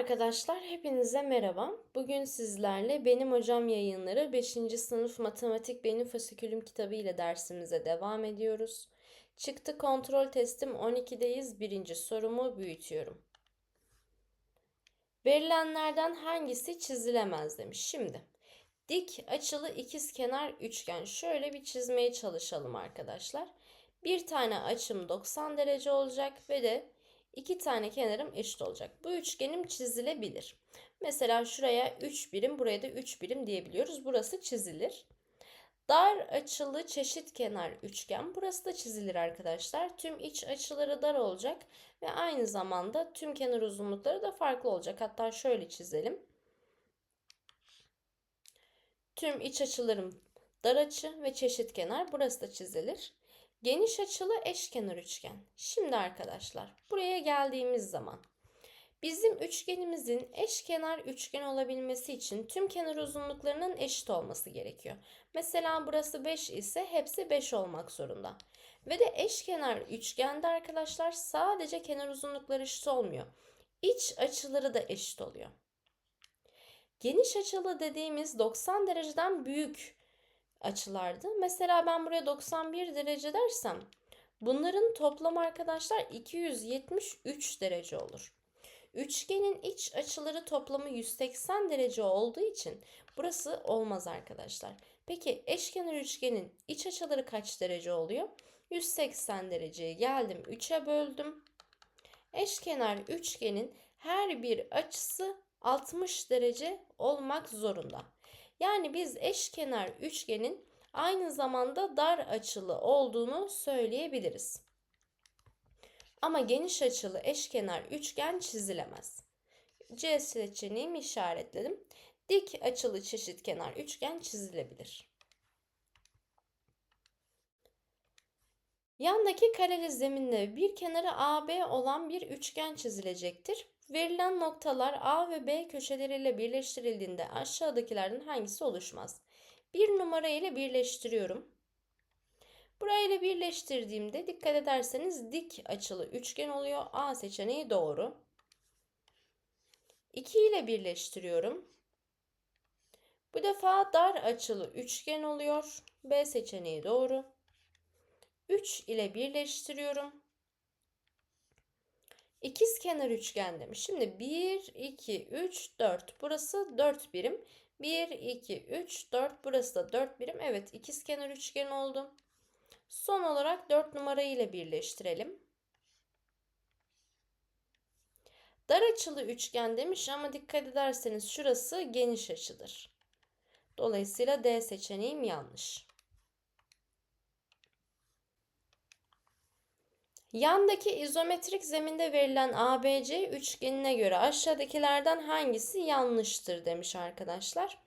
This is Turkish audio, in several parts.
arkadaşlar, hepinize merhaba. Bugün sizlerle Benim Hocam Yayınları 5. sınıf matematik benim fasikülüm kitabı ile dersimize devam ediyoruz. Çıktı kontrol testim 12'deyiz. Birinci sorumu büyütüyorum. Verilenlerden hangisi çizilemez demiş. Şimdi dik açılı ikizkenar üçgen şöyle bir çizmeye çalışalım arkadaşlar. Bir tane açım 90 derece olacak ve de İki tane kenarım eşit olacak. Bu üçgenim çizilebilir. Mesela şuraya 3 birim, buraya da 3 birim diyebiliyoruz. Burası çizilir. Dar açılı çeşit kenar üçgen. Burası da çizilir arkadaşlar. Tüm iç açıları dar olacak ve aynı zamanda tüm kenar uzunlukları da farklı olacak. Hatta şöyle çizelim. Tüm iç açılarım dar açı ve çeşit kenar. Burası da çizilir. Geniş açılı eşkenar üçgen. Şimdi arkadaşlar buraya geldiğimiz zaman bizim üçgenimizin eşkenar üçgen olabilmesi için tüm kenar uzunluklarının eşit olması gerekiyor. Mesela burası 5 ise hepsi 5 olmak zorunda. Ve de eşkenar üçgende arkadaşlar sadece kenar uzunlukları eşit olmuyor. İç açıları da eşit oluyor. Geniş açılı dediğimiz 90 dereceden büyük açılardı. Mesela ben buraya 91 derece dersem bunların toplamı arkadaşlar 273 derece olur. Üçgenin iç açıları toplamı 180 derece olduğu için burası olmaz arkadaşlar. Peki eşkenar üçgenin iç açıları kaç derece oluyor? 180 dereceye geldim 3'e böldüm. Eşkenar üçgenin her bir açısı 60 derece olmak zorunda. Yani biz eşkenar üçgenin aynı zamanda dar açılı olduğunu söyleyebiliriz. Ama geniş açılı eşkenar üçgen çizilemez. C seçeneğimi işaretledim. Dik açılı çeşitkenar üçgen çizilebilir. Yandaki kareli zeminde bir kenarı AB olan bir üçgen çizilecektir. Verilen noktalar A ve B köşeleriyle birleştirildiğinde aşağıdakilerden hangisi oluşmaz? Bir numara ile birleştiriyorum. Burayla birleştirdiğimde dikkat ederseniz dik açılı üçgen oluyor. A seçeneği doğru. 2 ile birleştiriyorum. Bu defa dar açılı üçgen oluyor. B seçeneği doğru. 3 ile birleştiriyorum. İkiz kenar üçgen demiş. Şimdi 1, 2, 3, 4. Burası 4 birim. 1, 2, 3, 4. Burası da 4 birim. Evet ikiz kenar üçgen oldu. Son olarak 4 numarayı ile birleştirelim. Dar açılı üçgen demiş ama dikkat ederseniz şurası geniş açıdır. Dolayısıyla D seçeneğim yanlış. Yandaki izometrik zeminde verilen ABC üçgenine göre aşağıdakilerden hangisi yanlıştır demiş arkadaşlar.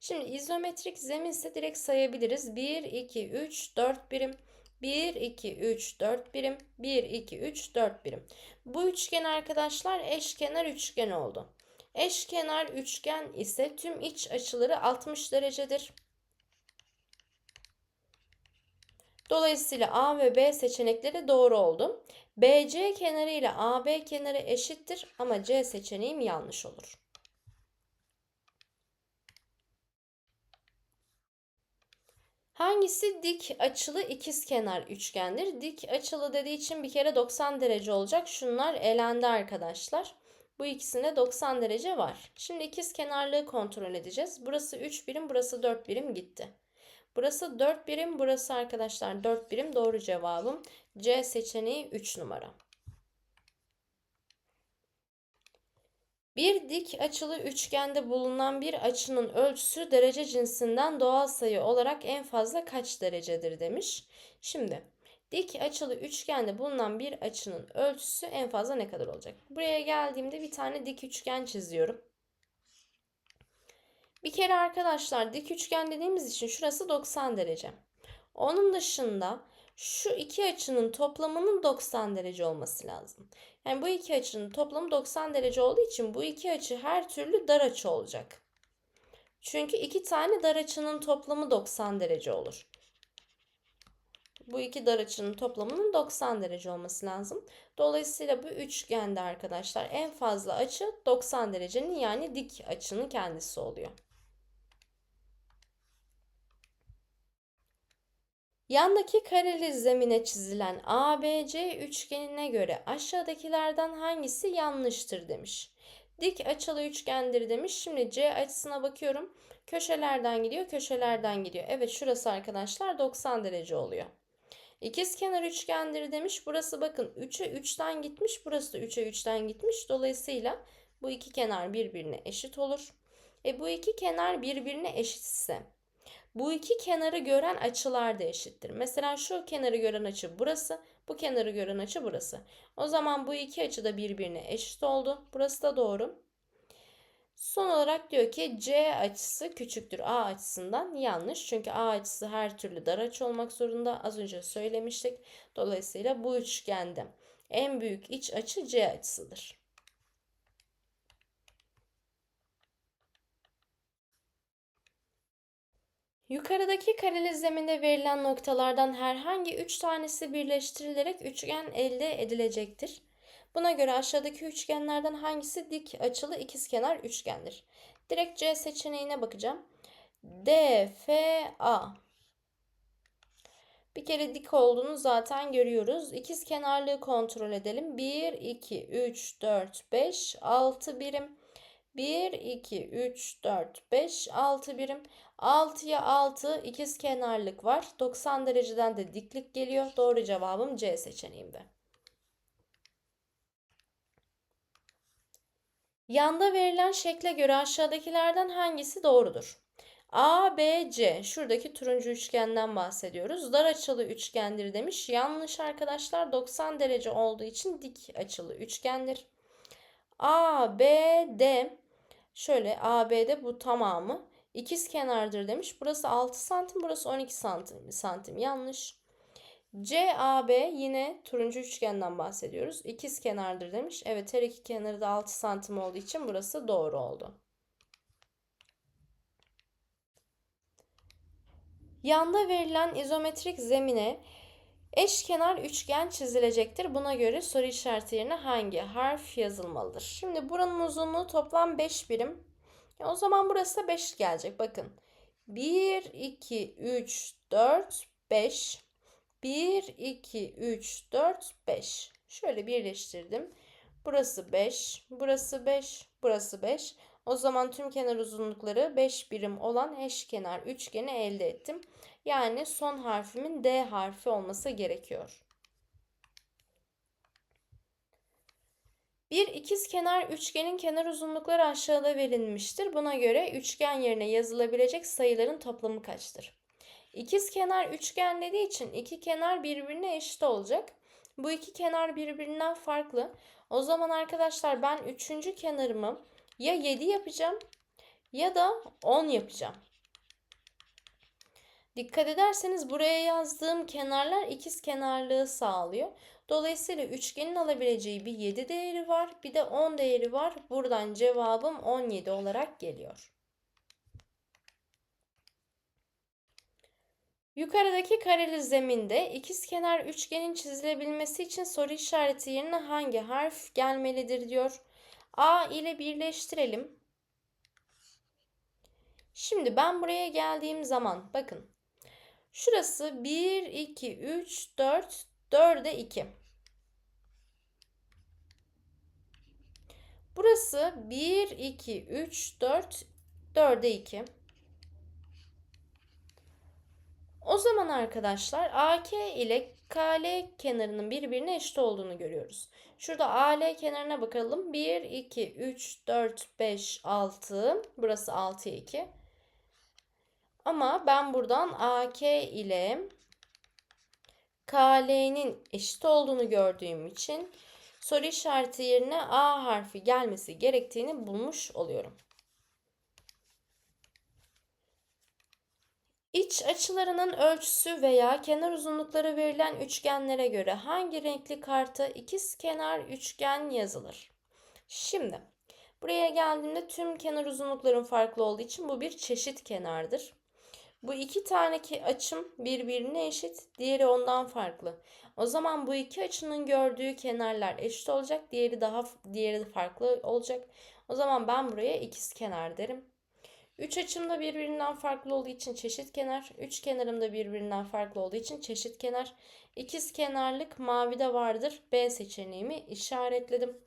Şimdi izometrik zemin ise direkt sayabiliriz. 1, 2, 3, 4 birim. 1, 2, 3, 4 birim. 1, 2, 3, 4 birim. Bu üçgen arkadaşlar eşkenar üçgen oldu. Eşkenar üçgen ise tüm iç açıları 60 derecedir. Dolayısıyla A ve B seçenekleri doğru oldu. BC kenarı ile AB kenarı eşittir ama C seçeneğim yanlış olur. Hangisi dik açılı ikizkenar üçgendir? Dik açılı dediği için bir kere 90 derece olacak. Şunlar elendi arkadaşlar. Bu ikisinde 90 derece var. Şimdi ikizkenarlığı kontrol edeceğiz. Burası 3 birim, burası 4 birim gitti. Burası 4 birim, burası arkadaşlar 4 birim. Doğru cevabım C seçeneği 3 numara. Bir dik açılı üçgende bulunan bir açının ölçüsü derece cinsinden doğal sayı olarak en fazla kaç derecedir demiş. Şimdi dik açılı üçgende bulunan bir açının ölçüsü en fazla ne kadar olacak? Buraya geldiğimde bir tane dik üçgen çiziyorum. Bir kere arkadaşlar dik üçgen dediğimiz için şurası 90 derece. Onun dışında şu iki açının toplamının 90 derece olması lazım. Yani bu iki açının toplamı 90 derece olduğu için bu iki açı her türlü dar açı olacak. Çünkü iki tane dar açının toplamı 90 derece olur. Bu iki dar açının toplamının 90 derece olması lazım. Dolayısıyla bu üçgende arkadaşlar en fazla açı 90 derecenin yani dik açının kendisi oluyor. Yandaki kareli zemine çizilen ABC üçgenine göre aşağıdakilerden hangisi yanlıştır demiş. Dik açılı üçgendir demiş. Şimdi C açısına bakıyorum. Köşelerden gidiyor, köşelerden gidiyor. Evet şurası arkadaşlar 90 derece oluyor. İkiz kenar üçgendir demiş. Burası bakın 3'e 3'ten gitmiş. Burası da 3'e 3'ten gitmiş. Dolayısıyla bu iki kenar birbirine eşit olur. E bu iki kenar birbirine eşitse bu iki kenarı gören açılar da eşittir. Mesela şu kenarı gören açı burası, bu kenarı gören açı burası. O zaman bu iki açı da birbirine eşit oldu. Burası da doğru. Son olarak diyor ki C açısı küçüktür A açısından yanlış. Çünkü A açısı her türlü dar açı olmak zorunda. Az önce söylemiştik. Dolayısıyla bu üçgende en büyük iç açı C açısıdır. Yukarıdaki kareli zeminde verilen noktalardan herhangi 3 tanesi birleştirilerek üçgen elde edilecektir. Buna göre aşağıdaki üçgenlerden hangisi dik açılı ikizkenar üçgendir? Direkt C seçeneğine bakacağım. D, F, A. Bir kere dik olduğunu zaten görüyoruz. İkiz kenarlığı kontrol edelim. 1, 2, 3, 4, 5, 6 birim. 1, 2, 3, 4, 5, 6 birim. 6'ya 6 ikiz kenarlık var. 90 dereceden de diklik geliyor. Doğru cevabım C seçeneğimde. Yanda verilen şekle göre aşağıdakilerden hangisi doğrudur? A, B, C. Şuradaki turuncu üçgenden bahsediyoruz. Dar açılı üçgendir demiş. Yanlış arkadaşlar. 90 derece olduğu için dik açılı üçgendir. A, B, D. Şöyle A, B'de bu tamamı ikiz kenardır demiş. Burası 6 santim, burası 12 santim. santim. Yanlış. CAB yine turuncu üçgenden bahsediyoruz. İkiz kenardır demiş. Evet her iki kenarı da 6 santim olduğu için burası doğru oldu. Yanda verilen izometrik zemine eşkenar üçgen çizilecektir. Buna göre soru işareti yerine hangi harf yazılmalıdır? Şimdi buranın uzunluğu toplam 5 birim. o zaman burası da 5 gelecek. Bakın. 1, 2, 3, 4, 5. 1, 2, 3, 4, 5. Şöyle birleştirdim. Burası 5, burası 5, burası 5. O zaman tüm kenar uzunlukları 5 birim olan eşkenar üçgeni elde ettim. Yani son harfimin D harfi olması gerekiyor. Bir ikizkenar üçgenin kenar uzunlukları aşağıda verilmiştir. Buna göre üçgen yerine yazılabilecek sayıların toplamı kaçtır? İkiz kenar üçgen dediği için iki kenar birbirine eşit olacak. Bu iki kenar birbirinden farklı. O zaman arkadaşlar ben üçüncü kenarımı ya 7 yapacağım ya da 10 yapacağım. Dikkat ederseniz buraya yazdığım kenarlar ikiz kenarlığı sağlıyor. Dolayısıyla üçgenin alabileceği bir 7 değeri var, bir de 10 değeri var. Buradan cevabım 17 olarak geliyor. Yukarıdaki kareli zeminde ikizkenar üçgenin çizilebilmesi için soru işareti yerine hangi harf gelmelidir diyor. A ile birleştirelim. Şimdi ben buraya geldiğim zaman bakın. Şurası 1, 2, 3, 4, 4'e 2. Burası 1, 2, 3, 4, 4'e 2. O zaman arkadaşlar AK ile KL kenarının birbirine eşit olduğunu görüyoruz. Şurada AL kenarına bakalım. 1, 2, 3, 4, 5, 6. Burası 6'ya 2. Ama ben buradan AK ile KL'nin eşit olduğunu gördüğüm için soru işareti yerine A harfi gelmesi gerektiğini bulmuş oluyorum. İç açılarının ölçüsü veya kenar uzunlukları verilen üçgenlere göre hangi renkli karta ikiz kenar üçgen yazılır? Şimdi buraya geldiğimde tüm kenar uzunlukların farklı olduğu için bu bir çeşit kenardır. Bu iki tane açım birbirine eşit, diğeri ondan farklı. O zaman bu iki açının gördüğü kenarlar eşit olacak, diğeri daha diğeri farklı olacak. O zaman ben buraya ikiz kenar derim. Üç açım da birbirinden farklı olduğu için çeşit kenar. Üç kenarım da birbirinden farklı olduğu için çeşit kenar. İkiz kenarlık mavide vardır. B seçeneğimi işaretledim.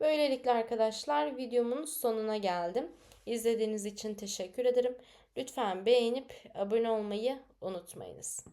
Böylelikle arkadaşlar videomun sonuna geldim. İzlediğiniz için teşekkür ederim. Lütfen beğenip abone olmayı unutmayınız.